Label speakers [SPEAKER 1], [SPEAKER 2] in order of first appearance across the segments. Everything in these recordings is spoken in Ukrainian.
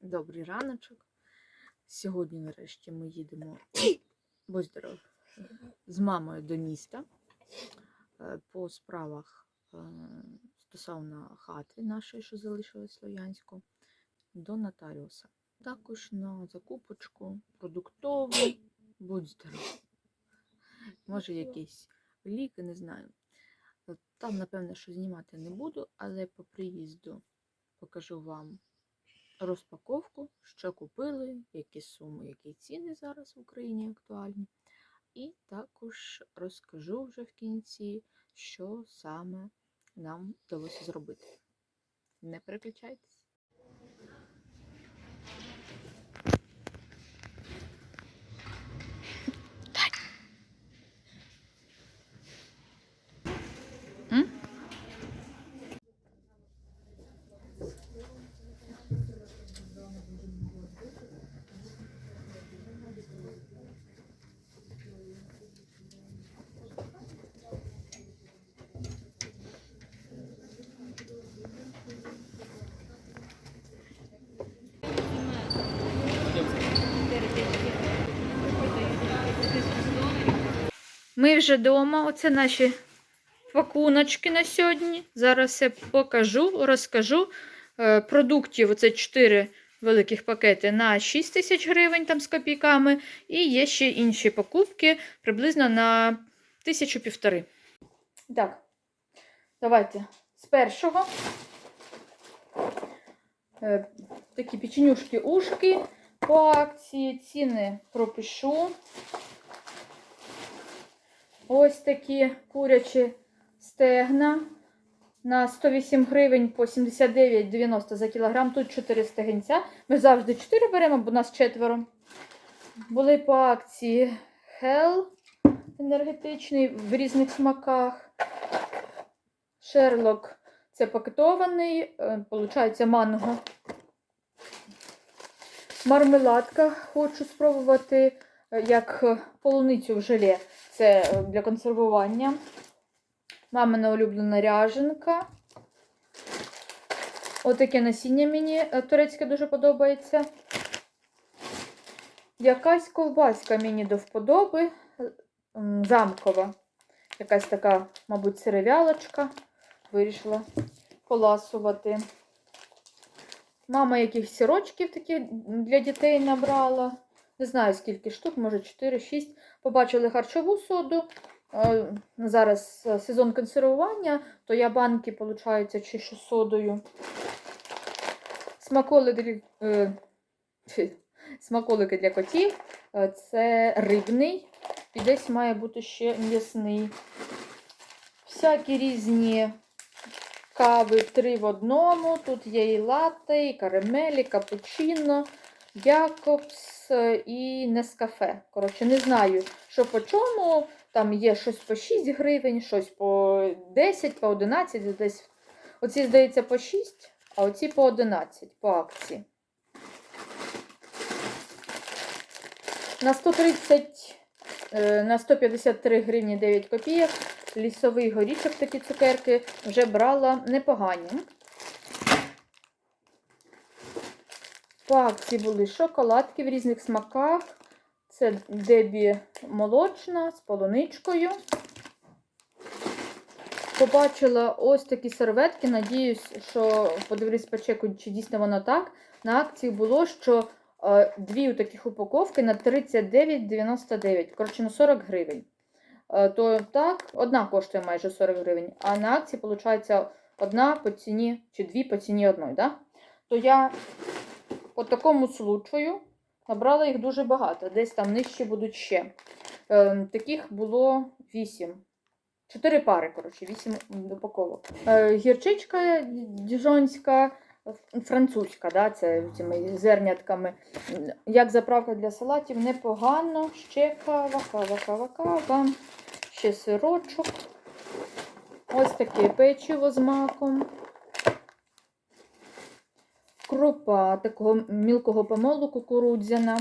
[SPEAKER 1] Добрий раночок. Сьогодні, нарешті, ми їдемо будь здоров, з мамою до міста е, по справах е, стосовно хати нашої, що залишилась Слов'янську, до нотаріуса. Також на закупочку продуктову, будь здоров. Може, якісь ліки, не знаю. Там, напевно, що знімати не буду, але по приїзду покажу вам розпаковку, що купили, які суми, які ціни зараз в Україні актуальні. І також розкажу вже в кінці, що саме нам вдалося зробити. Не переключайтесь. Ми вже вдома. Оце наші пакуночки на сьогодні. Зараз все покажу, розкажу. Е, Продуктів оце 4 великих пакети на 6 тисяч гривень там з копійками. І є ще інші покупки приблизно на тисячу півтори. Так, давайте з першого. Е, Такі печенюшки ушки по акції. Ціни пропишу. Ось такі курячі стегна на 108 гривень по 79,90 за кілограм. Тут 4 стегенця. Ми завжди 4 беремо, бо нас четверо. Були по акції Hell енергетичний в різних смаках. Шерлок це пакетований, виходить манго. Мармеладка хочу спробувати е, як е, полуницю в желе. Це е, для консервування. Мамина улюблена ряженка. Отаке насіння мені е, турецьке дуже подобається. Якась ковбаска мені до вподоби. Замкова. Якась така, мабуть, сировялочка. Вирішила поласувати. Мама якихось сирочків такі для дітей набрала. Не знаю, скільки штук, може 4-6. Побачили харчову соду. Е, Зараз е, сезон консервування, то я банки, виходить, чищу содою. Смаколики, е, смаколики для котів. Це рибний. І десь має бути ще м'ясний. Всякі різні кави три в одному. Тут є і латте, і карамелі, капучино, Якобс е, і Нескафе. Коротше, не знаю, що по чому. Там є щось по 6 гривень, щось по 10, по 11, десь. Оці, здається, по 6, а оці по 11 по акції. На 130, е, на 153 гривні 9 копійок. Лісовий горішок, такі цукерки, вже брала непогані. По акції були шоколадки в різних смаках. Це дебі молочна з полуничкою. Побачила ось такі серветки. Надіюсь, що подивлюсь по чеку, чи дійсно воно так. На акції було, що е, дві таких упаковки на 39,99. Коротше, на 40 гривень. Е, то так, одна коштує майже 40 гривень, а на акції, виходить, одна по ціні, чи дві по ціні одної. Да? То я по такому случаю набрала їх дуже багато. Десь там нижче будуть ще. Е, таких було 8. Чотири пари, коротше, 8 упаковок. Е, гірчичка діжонська, французька, да, це цими зернятками. Як заправка для салатів, непогано. Ще кава, кава, кава, кава. Ще сирочок. Ось таке печиво з маком крупа такого мілкого помолу кукурудзяна.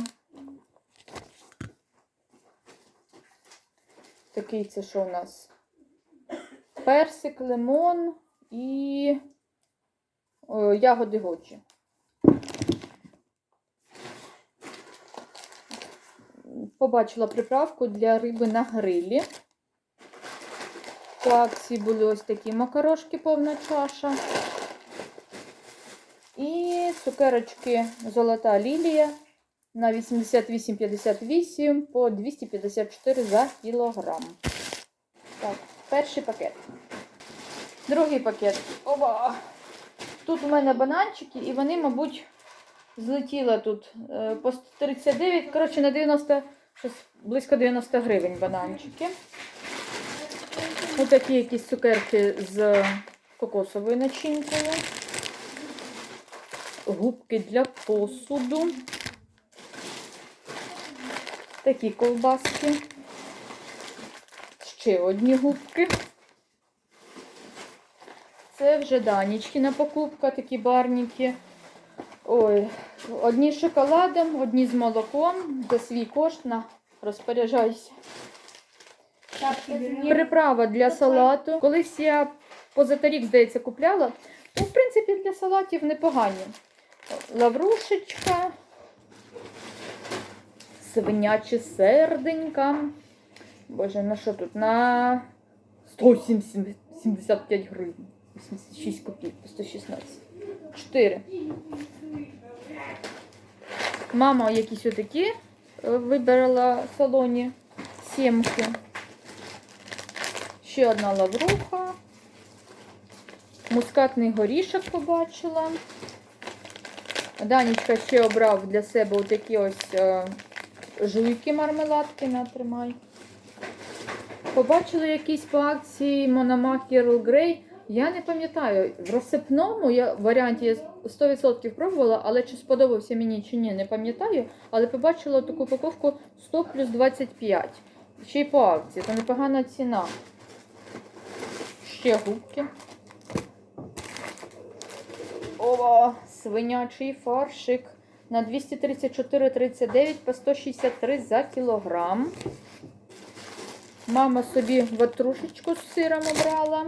[SPEAKER 1] Такий це що у нас? Персик, лимон і о, ягоди гочі. Побачила приправку для риби на грилі. По акції були ось такі макарошки повна чаша. І цукерочки Золота лілія на 88,58 по 254 за кілограм. Так, перший пакет. Другий пакет. Оба! Тут у мене бананчики, і вони, мабуть, злетіли тут е, по 39, коротше, на 90, щось близько 90 гривень бананчики. Ось такі якісь цукерки з кокосовою начинкою. Губки для посуду. Такі ковбаски. Ще одні губки. Це вже Данічкіна покупка, такі барніки. Ой, одні з шоколадом, одні з молоком. За свій кошт на розпоряджайся. Приправа для салату. Колись я позаторік, здається, купляла. Ну, в принципі, для салатів непогані. Лаврушечка, свинячі серденька. Боже, на що тут? На 175 гривень. 86 копійок, 116. 4. Мама якісь отакі е, вибирала в салоні. Сімки. Ще одна лавруха. Мускатний горішок побачила. Данічка ще обрав для себе отакі ось е, жуйки мармеладки, натримай. Побачила якісь по акції Мономах Earl Grey. Я не пам'ятаю, в розсипному я варіанті я 100% пробувала, але чи сподобався мені чи ні, не пам'ятаю. Але побачила таку упаковку 100 плюс 25. Ще й по акції, то непогана ціна. Ще губки. О, свинячий фаршик на 234,39 по 163 за кілограм. Мама собі ватрушечку з сиром обрала.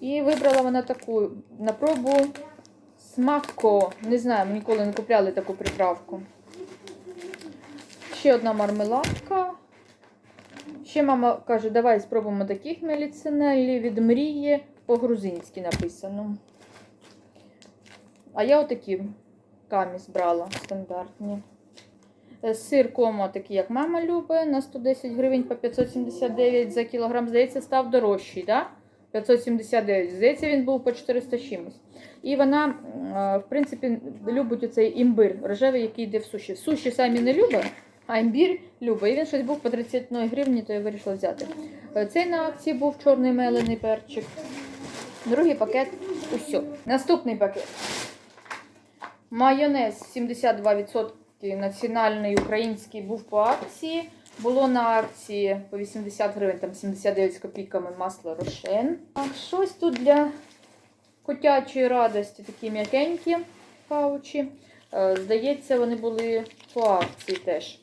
[SPEAKER 1] І вибрала вона таку на пробу смако. Не знаю, ми ніколи не купляли таку приправку. Ще одна мармеладка. Ще мама каже, давай спробуємо такі хмеліцинелі від мрії. По-грузинськи написано. А я отакі каміс брала стандартні. Е, Сир комо, такий, як мама любить, на 110 гривень по 579 за кілограм. Здається, став дорожчий, так? 579. Здається, він був по 400 з чимось. І вона, е, в принципі, любить оцей імбир рожевий, який йде в суші. Суші самі не любить, а імбір любить. І він щось був по 31 гривні, то я вирішила взяти. Е, Цей на акції був чорний мелений перчик. Другий пакет усьо. Наступний пакет. Майонез 72% національний український був по акції. Було на акції по 80 гривень, там 79 з копійками масло рошен. А щось тут для котячої радості, такі м'якенькі паучі. Е, Здається, вони були по акції теж.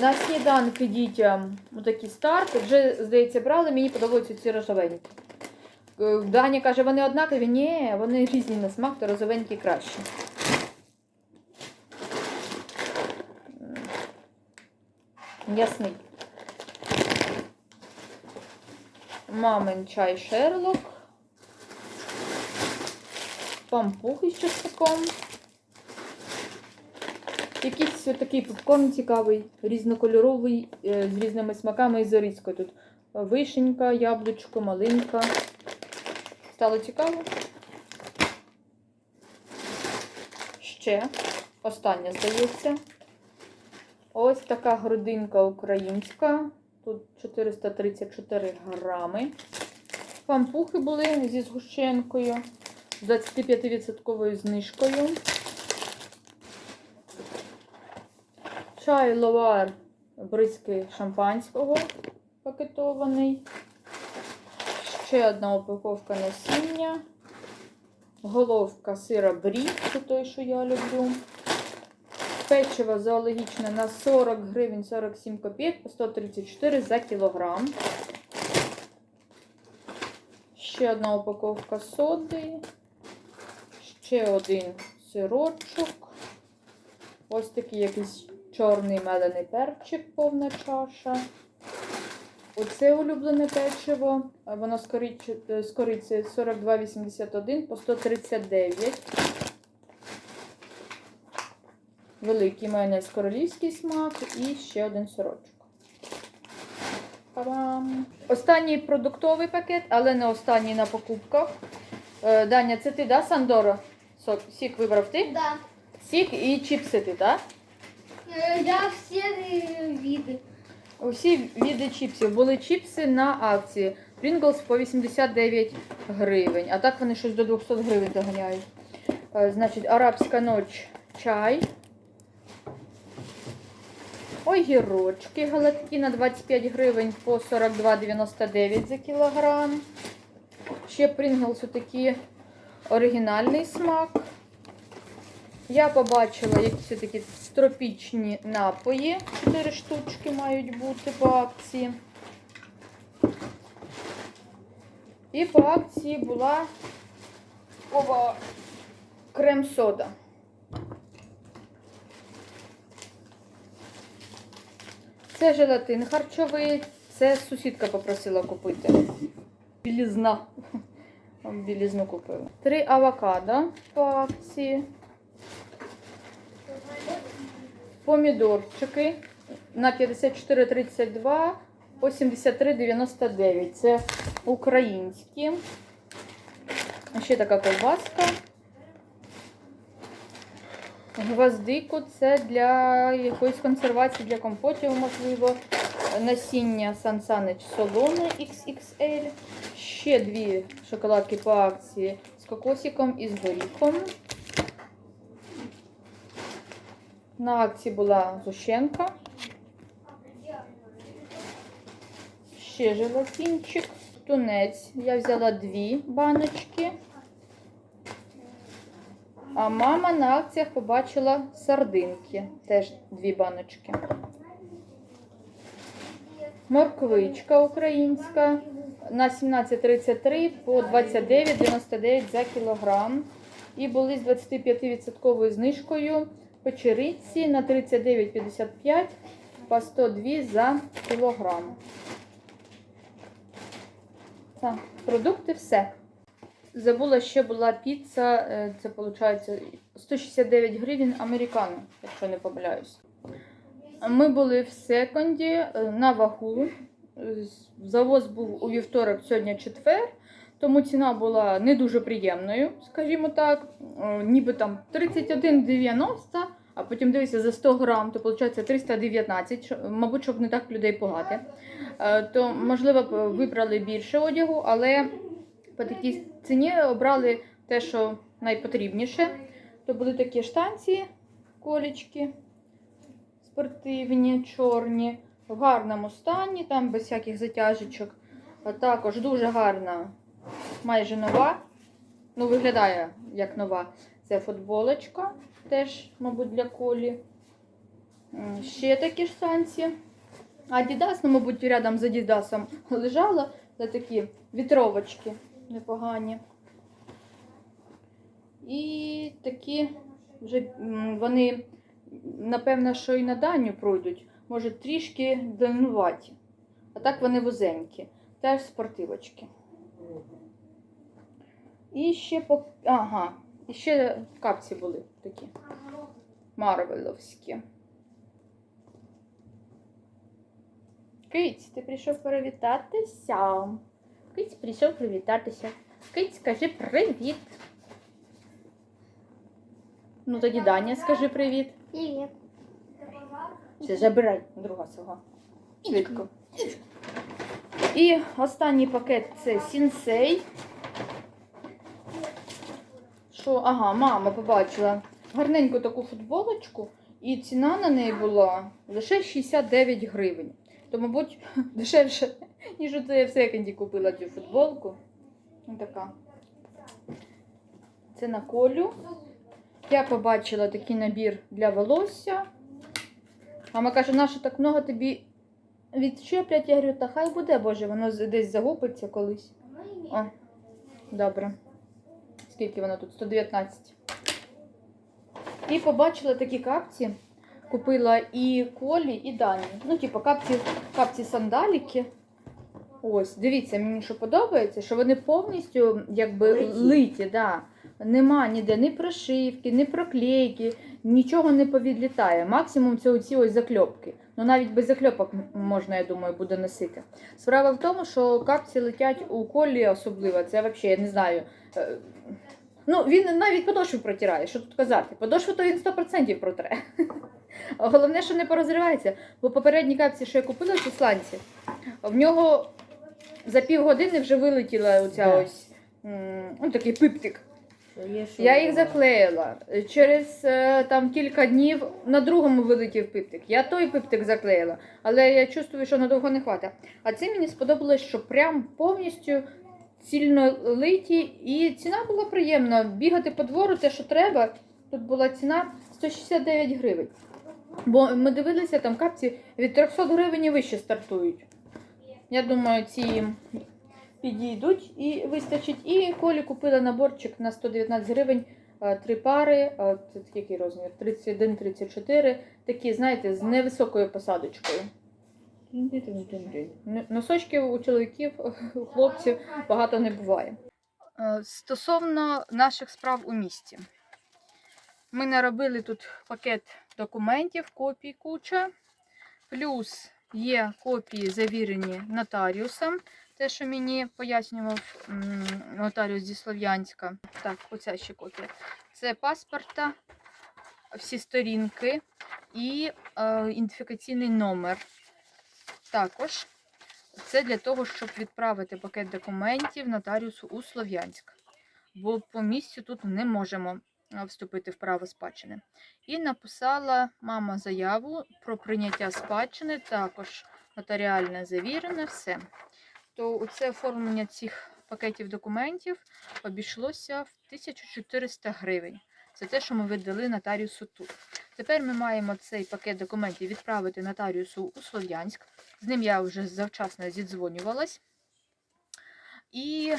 [SPEAKER 1] На сніданки дітям такі старти. Вже, здається, брали, мені подобаються ці рожевенькі. Е, Даня каже, вони однакові. Ні, вони різні на смак, то розовенькі краще. Ясний. Мамин чай Шерлок. Пампухи з чесноком. Якийсь такий попкорн цікавий, різнокольоровий, е, з різними смаками і зарізкою. Тут вишенька, яблучко, малинка. Стало цікаво. Ще остання, здається. Ось така грудинка українська. Тут 434 грами. Пампухи були зі згущенкою, з 25% знижкою. Чай ловар бризки шампанського пакетований. Ще одна упаковка насіння. Головка сира брі, це той, що я люблю. Печиво зоологічне на 40 гривень 47 копійок по 134 за кілограм. Ще одна упаковка соди. Ще один сирочок. Ось такий якийсь чорний мелений перчик, повна чаша. Оце улюблене печиво. а Воно з кориці, з кориці 42,81 по 139. Великий майонез королівський смак і ще один сирочок. Па-бам! Останній продуктовий пакет, але не останній на покупках. Е, Даня, це ти, да, Сандоро? Сок, сік вибрав ти?
[SPEAKER 2] Да.
[SPEAKER 1] Сік і чіпси ти, так?
[SPEAKER 2] Э, Я все э, виды.
[SPEAKER 1] Усі види чіпсів. Були чіпси на акції. Pringles по 89 гривень. А так вони щось до 200 гривень доганяють. Е, Значить, арабська ноч чай. Огірочки галатки на 25 гривень по 42,99 за кілограм. Ще Pringles такі оригінальний смак. Я побачила якісь такі тропічні напої. Чотири штучки мають бути по акції. І по акції була ова, крем-сода. Це желатин харчовий, це сусідка попросила купити. Білізна. Білізну купила. Три авокадо по акції. Помідорчики на 54,32 по 73,99. Це українські. Ще така ковбаска. Гвоздику це для якоїсь консервації, для компотів, можливо. Насіння Сан Санич солоне XXL. Ще дві шоколадки по акції з кокосиком і з горіхом. На акції була зущенка. Ще желатинчик. Тунець. Я взяла дві баночки. А мама на акціях побачила сардинки. Теж дві баночки. Морквичка українська на 17,33 по 29,99 за кілограм. І були з 25% знижкою печериці на 39,55 по 102 за кілограм. Так, продукти все. Забула, ще була піца, е, це виходить 169 гривень американо, якщо не помиляюсь. Ми були в секонді е, на вагу. Завоз був у вівторок, сьогодні четвер, тому ціна була не дуже приємною, скажімо так. Е, Ніби там 31,90, а потім дивишся за 100 грам, то виходить 319, мабуть, щоб не так людей пугати. Е, То, можливо, вибрали більше одягу, але по такій ціні обрали те, що найпотрібніше. То були такі штанці, колічки спортивні, чорні, в гарному стані, там без всяких затяжечок. А також дуже гарна, майже нова. Ну, виглядає як нова. Це футболочка, теж, мабуть, для колі. Ще такі ж санці. Адідас, ну, мабуть, рядом з Адідасом лежала. Це такі вітровочки непогані. І такі вже вони, напевно, що і на даню пройдуть. Може, трішки длиннуваті. А так вони вузенькі. Теж спортивочки. І ще по. Ага. І ще капці були такі. Марвеловські. Киць, ти прийшов привітатися. Киць прийшов привітатися. Киць, скажи привіт. Ну тоді Даня, скажи привіт.
[SPEAKER 2] Привет.
[SPEAKER 1] Все, забирай друга свого. Швидко. І останній пакет це сінсей. Що, ага, мама побачила гарненьку таку футболочку, і ціна на неї була лише 69 гривень. То, мабуть, дешевше, ніж оце я в секонді купила цю футболку. Ось така. Це на колю. Я побачила такий набір для волосся. Мама каже, нащо так много тобі відщеплять? Я говорю, та хай буде, боже, воно десь загубиться колись. О, добре. Скільки воно тут? 119. І побачила такі капці. купила і колі, і дані. Ну, типу, капці, капці сандаліки. Ось, дивіться, мені що подобається, що вони повністю якби
[SPEAKER 3] Литі.
[SPEAKER 1] литі, да. Нема ніде ні прошивки, ні проклейки, нічого не повідлітає. Максимум це оці ось закльопки. Ну навіть без закльопок можна, я думаю, буде носити. Справа в тому, що капці летять у колі особливо. Це взагалі, я не знаю. е, Ну, він навіть подошву протирає, що тут казати. Подошву то він 100% протре. Головне, що не порозривається. Бо попередні капці, що я купила в ісландці, в нього за півгодини вже вилетіла оця
[SPEAKER 3] Да.
[SPEAKER 1] ось ну, такий пиптик. Я їх заклеїла. Через е, там кілька днів на другому вилетів пиптик. Я той пиптик заклеїла, але я чувствую, що надовго не хватить. А це мені сподобалось, що прям повністю цільно литі, і ціна була приємна. Бігати по двору, те, що треба. Тут була ціна 169 гривень. Бо ми дивилися, там капці від 300 гривень і вище стартують. Я думаю, ці підійдуть і вистачить. І Колі купила наборчик на 119 гривень. е, Три пари, е, це який розмір? 31-34. Такі, знаєте, з невисокою посадочкою. Н- Носочків у чоловіків, у хлопців багато не буває. Е, Стосовно наших справ у місті. Ми наробили тут пакет документів, копій куча. Плюс є копії завірені нотаріусом. Те, що мені пояснював нотаріус зі Слов'янська. Так, оця ще копія. Це паспорта, всі сторінки і е, ідентифікаційний номер. Також це для того, щоб відправити пакет документів нотаріусу у Слов'янськ. Бо по місцю тут не можемо е, вступити в право спадщини. І написала мама заяву про прийняття спадщини, також нотаріально завірене, все. То це оформлення цих пакетів документів обійшлося в 1400 гривень. Це те, що ми видали нотаріусу тут. Тепер ми маємо цей пакет документів відправити нотаріусу у Слов'янськ. З ним я вже завчасно зідзвонювалась. І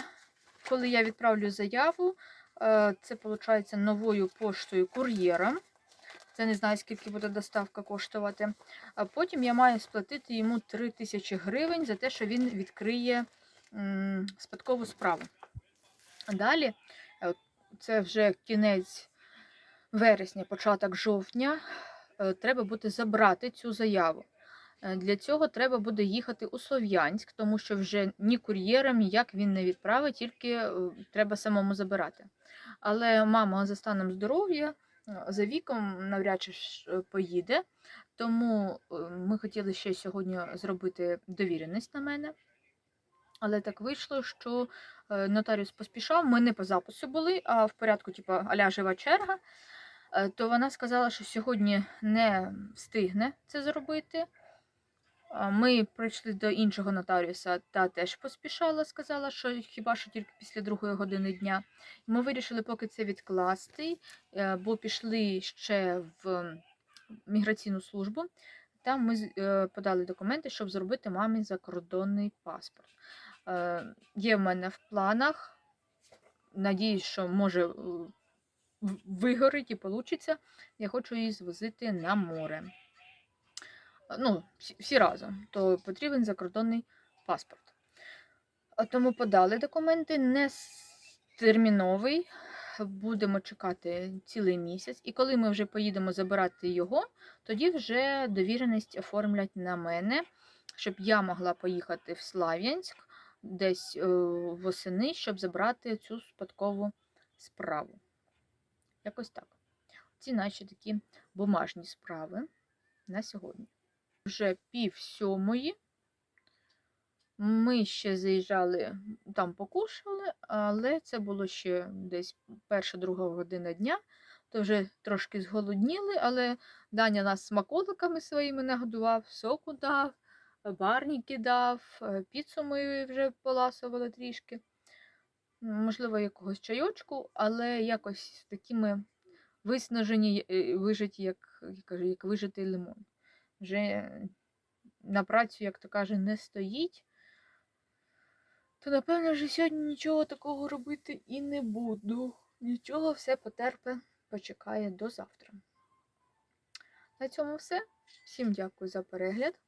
[SPEAKER 1] коли я відправлю заяву, е, це виходить новою поштою кур'єром. Це не знаю, скільки буде доставка коштувати. А потім я маю сплатити йому 3 тисячі гривень за те, що він відкриє спадкову справу. Далі, е, це вже кінець вересня, початок жовтня, е, треба буде забрати цю заяву. Е, Для цього треба буде їхати у Слов'янськ, тому що вже ні кур'єром, ніяк він не відправить, тільки треба самому забирати. Але мама за станом здоров'я, за віком навряд чи е, поїде. Тому е, ми хотіли ще сьогодні зробити довіреність на мене. Але так вийшло, що е, нотаріус поспішав. Ми не по запису були, а в порядку, типу, аля жива черга. То вона сказала, що сьогодні не встигне це зробити. Ми прийшли до іншого нотаріуса, та теж поспішала, сказала, що хіба що тільки після другої години дня. Ми вирішили поки це відкласти, е, бо пішли ще в міграційну службу. Там ми е, подали документи, щоб зробити мамі закордонний паспорт. Е, Є в мене в планах. Надіюсь, що може вигорить і вийде. Я хочу її звозити на море. Е, Ну, всі, разом, то потрібен закордонний паспорт. Тому подали документи не терміновий. Будемо чекати цілий місяць. І коли ми вже поїдемо забирати його, тоді вже довіреність оформлять на мене, щоб я могла поїхати в Слав'янськ десь е, восени, щоб забрати цю спадкову справу. Якось так. Ці наші такі бумажні справи на сьогодні. Вже пів сьомої. Ми ще заїжджали, там покушали, але це було ще десь перша-друга година дня, то вже трошки зголодніли, але Даня нас смаколиками своїми нагодував, соку дав, барніки дав, е, піцу ми вже поласували трішки. Можливо, якогось чайочку, але якось такі ми виснажені, е, вижиті, як, як вижитий лимон. Вже на працю, як то каже, не стоїть. То, напевно, вже сьогодні нічого такого робити і не буду. Нічого, все потерпе, почекає до завтра. На цьому все. Всім дякую за перегляд.